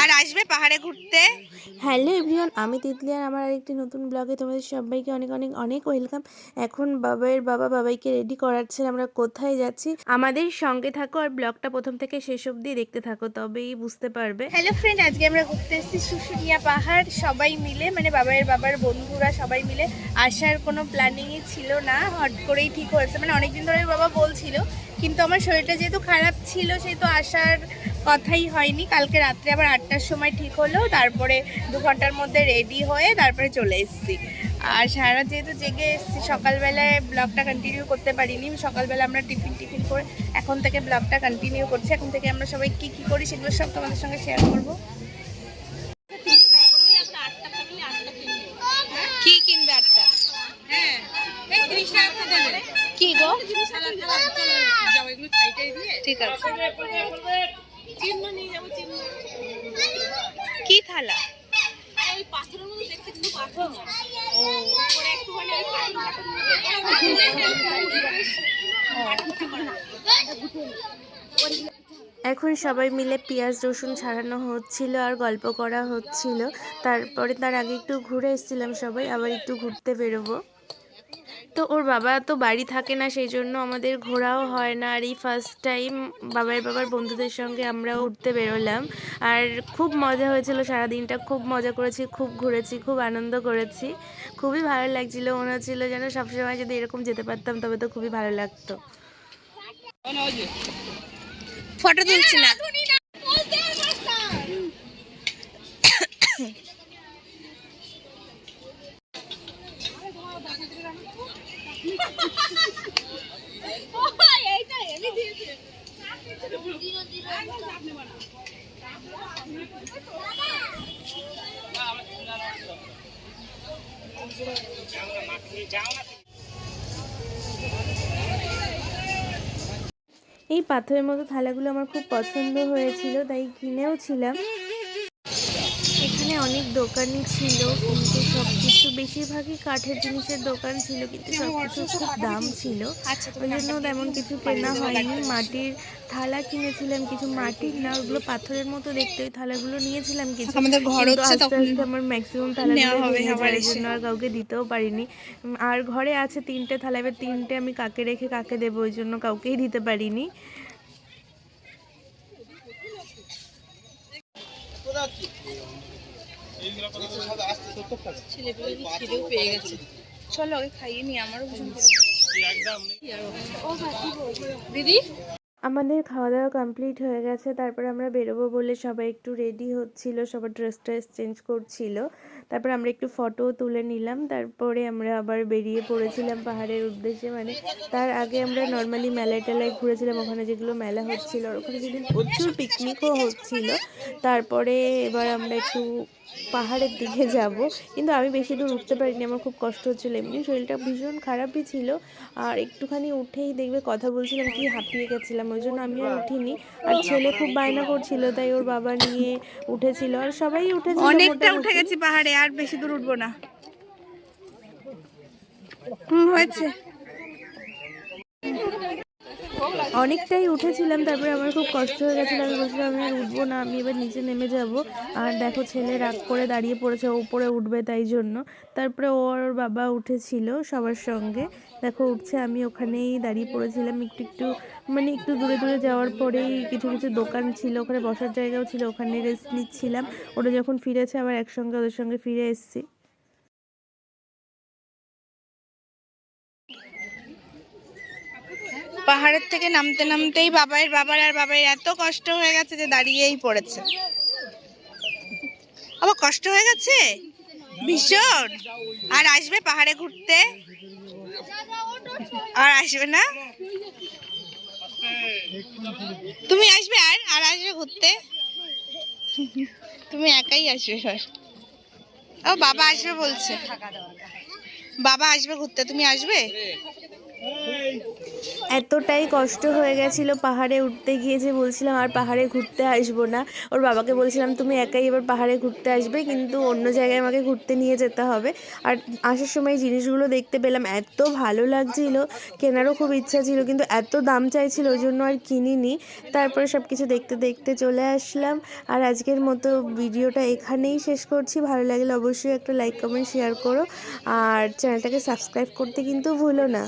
আর আসবে পাহাড়ে ঘুরতে? হ্যালো এভরিওয়ান আমি তিতলি আর আমার আরেকটি নতুন ব্লগে তোমাদের সবাইকে অনেক অনেক অনেক ওয়েলকাম। এখন বাবাইয়ের বাবা বাবাইকে রেডি করাচ্ছেন আমরা কোথায় যাচ্ছি। আমাদের সঙ্গে থাকো আর ব্লগটা প্রথম থেকে শেষ অবধি দেখতে থাকো তবেই বুঝতে পারবে। হ্যালো ফ্রেন্ড আজকে আমরা ঘুরতে এসেছি শুশুনিয়া পাহাড় সবাই মিলে মানে বাবার বাবার বন্ধুরা সবাই মিলে। আসার কোনো প্ল্যানিংই ছিল না হট করেই ঠিক হয়েছে মানে অনেকদিন ধরে বাবা বলছিল কিন্তু আমার শরীরটা যেহেতু খারাপ ছিল, সেহেতু আসার কথাই হয়নি। কালকে রাত্রে আবার আটটার সময় ঠিক হলো, তারপরে দু ঘণ্টার মধ্যে রেডি হয়ে তারপরে চলে এসেছি। আর সারা যেহেতু জেগে এসেছি, সকালবেলায় ব্লগটা কন্টিনিউ করতে পারিনি। সকালবেলা আমরা টিফিন টিফিন করে এখন থেকে ব্লগটা কন্টিনিউ করছি। এখন থেকে আমরা সবাই কি কি করি সেগুলো সব তোমাদের সঙ্গে শেয়ার করব। গো ঠিক আছে। কি থালা? এখন সবাই মিলে পেঁয়াজ, রসুন ছাড়ানো হচ্ছিল আর গল্প করা হচ্ছিল। তারপরে তার আগে একটু ঘুরে এসেছিলাম সবাই, আবার একটু ঘুরতে বেরোবো। তো ওর বাবা তো বাড়ি থাকে না সেই জন্য আমাদের ঘোরাও হয় না। আর এই ফার্স্ট টাইম বাবার বাবার বন্ধুদের সঙ্গে আমরা উঠতে বেরোলাম। আর খুব মজা হয়েছিল সারাদিনটা। খুব মজা করেছি খুব ঘুরেছি খুব আনন্দ করেছি। খুবই ভালো লাগছিল। মনে হচ্ছিল যেন সবসময় যদি এরকম যেতে পারতাম তবে তো খুবই ভালো লাগতো। ফটো তুলছি না। এই পাথরের মতো থালাগুলো আমার খুব পছন্দ হয়েছিল তাই কিনেও ছিলাম। এখানে অনেক দোকানই ছিল কিন্তু সব কিছু বেশিরভাগই কাঠের জিনিসের দোকান ছিল কিন্তু সব কিছু খুব দাম ছিল। আচ্ছা ওই জন্য তেমন কিছু কেনা হয়নি। মাটির থালা কিনেছিলাম কিছু মাটির না ওগুলো পাথরের মতো দেখতে। ওই থালাগুলো নিয়েছিলাম কিছু আমাদের ঘর হচ্ছে তখন আমার ম্যাক্সিমাম নেওয়া। জন্য আর কাউকে দিতেও পারিনি। আর ঘরে আছে তিনটে থালা এবার তিনটে আমি কাকে রেখে কাকে দেবো ওই জন্য কাউকেই দিতে পারিনি। চলো ওকে খাইয়ে নি আমারও ভীষণ দিদি? আমাদের খাওয়া দাওয়া কমপ্লিট হয়ে গেছে, তারপর আমরা বেরোবো বলে সবাই একটু রেডি হচ্ছিল, সবার ড্রেস ট্রেস চেঞ্জ করছিল। তারপর আমরা একটু ফটো তুলে নিলাম, তারপরে আমরা আবার বেরিয়ে পড়েছিলাম পাহাড়ের উদ্দেশ্যে মানে তার আগে আমরা নর্মালি মেলায় টেলায় ঘুরেছিলাম, ওখানে যেগুলো মেলা হচ্ছিল ওখানে যেদিন প্রচুর পিকনিকও হচ্ছিল, তারপরে এবার আমরা একটু পাহাড়ের দিকে যাব। কিন্তু আমি বেশি দূর উঠতে পারিনি আমার খুব কষ্ট হচ্ছিল। এমনি শরীরটা ভীষণ খারাপই ছিল। আর একটুখানি উঠেই দেখবে কথা বলছিলাম কি হাঁপিয়ে গেছিলাম ওই জন্য আমি আর উঠিনি। আর ছেলে খুব বায়না করছিল তাই ওর বাবা নিয়ে উঠেছিল। আর সবাই উঠেছিল অনেকটা উঠে গেছি পাহাড়ে আর বেশি দূর উঠবো না। হুম হয়েছে। অনেকটাই উঠেছিলাম, তারপরে আমার খুব কষ্ট হয়ে গেছিল। আমি বলছিলাম, আমি উঠবো না, আমি এবার নিচে নেমে যাব। আর দেখো, ছেলে রাগ করে দাঁড়িয়ে পড়েছে উপরে উঠবে তাই জন্য। তারপরে ওর বাবা উঠেছিল সবার সঙ্গে। দেখো, উঠছে, আমি ওখানেই দাঁড়িয়ে পড়েছিলাম একটু একটু মানে একটু দূরে দূরে যাওয়ার পরেই কিছু কিছু দোকান ছিল, ওখানে বসার জায়গাও ছিল, ওখানে রেস্ট নিচ্ছিলাম। ওরা যখন ফিরেছে, আবার একসঙ্গে ওদের সঙ্গে ফিরে এসেছি। পাহাড়ের থেকে নামতে নামতেই বাবাইয়ের বাবার আর বাবাইয়ের এত কষ্ট হয়ে গেছে যে দাঁড়িয়েই পড়েছে। আবার কষ্ট হয়ে গেছে? ভীষণ। আর আসবে পাহাড়ে ঘুরতে? আর আসবে না? তুমি আসবে আর আর আসবে ঘুরতে? তুমি একাই আসবে ও, বাবা আসবে বলছে। বাবা আসবে ঘুরতে, তুমি আসবে? এতটাই কষ্ট হয়ে গেছিল পাহাড়ে উঠতে গিয়ে যে বলছিলাম, আর পাহাড়ে ঘুরতে আসব না। ওর বাবাকে বলছিলাম, তুমি একাই এবার পাহাড়ে ঘুরতে আসবে, কিন্তু অন্য জায়গায় আমাকে ঘুরতে নিয়ে যেতে হবে। আর আসার সময় জিনিসগুলো দেখতে পেলাম, এত ভালো লাগছিল, কেনারও খুব ইচ্ছা ছিল, কিন্তু এত দাম চাইছিল, ওই জন্য আর কিনিনি। তারপরে সব কিছু দেখতে দেখতে চলে আসলাম, আর আজকের মতো ভিডিওটা এখানেই শেষ করছি। ভালো লাগলে অবশ্যই একটা লাইক, কমেন্ট, শেয়ার করো, আর চ্যানেলটাকে সাবস্ক্রাইব করতে কিন্তু ভুলো না।